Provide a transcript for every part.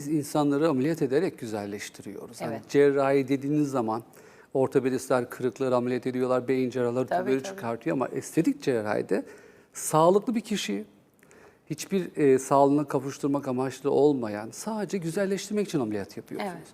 Biz insanları ameliyat ederek güzelleştiriyoruz. Hani Evet. cerrahi dediğiniz zaman ortopedistler kırıkları ameliyat ediyorlar, beyin cerrahları tabii. çıkartıyor ama estetik cerrahide sağlıklı bir kişi hiçbir e, sağlığına kavuşturmak amaçlı olmayan sadece güzelleştirmek için ameliyat yapıyorsunuz. Evet.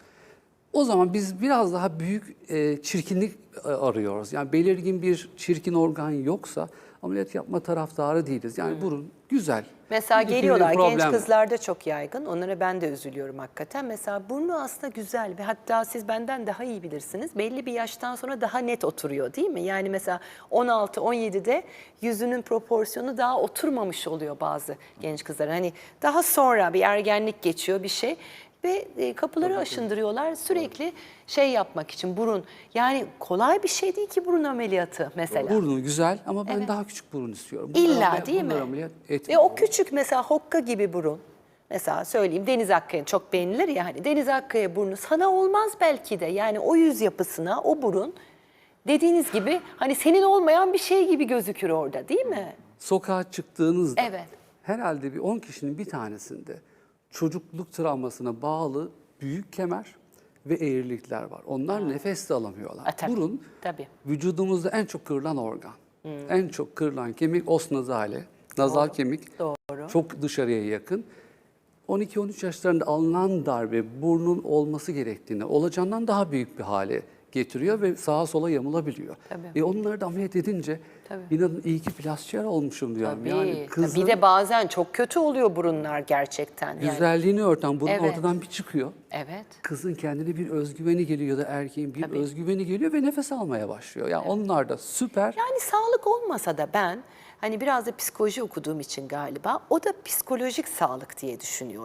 O zaman biz biraz daha büyük e, çirkinlik e, arıyoruz. Yani belirgin bir çirkin organ yoksa ameliyat yapma taraftarı değiliz. Yani burun güzel. Mesela bir geliyorlar genç problem kızlarda çok yaygın. Onlara ben de üzülüyorum hakikaten. Mesela burnu aslında güzel ve hatta siz benden daha iyi bilirsiniz. Belli bir yaştan sonra daha net oturuyor değil mi? Yani mesela 16-17'de yüzünün proporsiyonu daha oturmamış oluyor bazı genç kızlar. Hani daha sonra bir ergenlik geçiyor bir şey ve e, kapıları aşındırıyorlar sürekli şey yapmak için burun. Yani kolay bir şey değil ki burun ameliyatı mesela. Burnu güzel ama ben daha küçük burun istiyorum. Bunlar İlla ameliyat- değil mi? bunlar ameliyat Ve etmiyor. o küçük mesela hokka gibi burun. Mesela söyleyeyim Deniz Akkaya çok beğenilir ya hani Deniz Akkaya burnu sana olmaz belki de. Yani o yüz yapısına o burun dediğiniz gibi hani senin olmayan bir şey gibi gözükür orada değil mi? Sokağa çıktığınızda Evet. herhalde bir 10 kişinin bir tanesinde çocukluk travmasına bağlı büyük kemer ve eğrilikler var. Onlar nefes de alamıyorlar. Ha, tabii, Burun tabii. vücudumuzda en çok kırılan organ. Hmm. En çok kırılan kemik os nazale, nazal kemik. Doğru. Çok dışarıya yakın. 12-13 yaşlarında alınan darbe burnun olması gerektiğini, olacağından daha büyük bir hale getiriyor ve sağa sola yamulabiliyor. Tabii. E onları da ameliyat edince Tabii. inanın iyi ki plastik olmuşum diyorum. Tabii. Yani Tabii. kızın Bir de bazen çok kötü oluyor burunlar gerçekten. Yani. güzelliğini örten burun Evet. ortadan bir çıkıyor. Evet. Kızın kendine bir özgüveni geliyor da erkeğin bir özgüveni geliyor ve nefes almaya başlıyor. Yani onlar da süper. Yani sağlık olmasa da ben hani biraz da psikoloji okuduğum için galiba o da psikolojik sağlık diye düşünüyorum.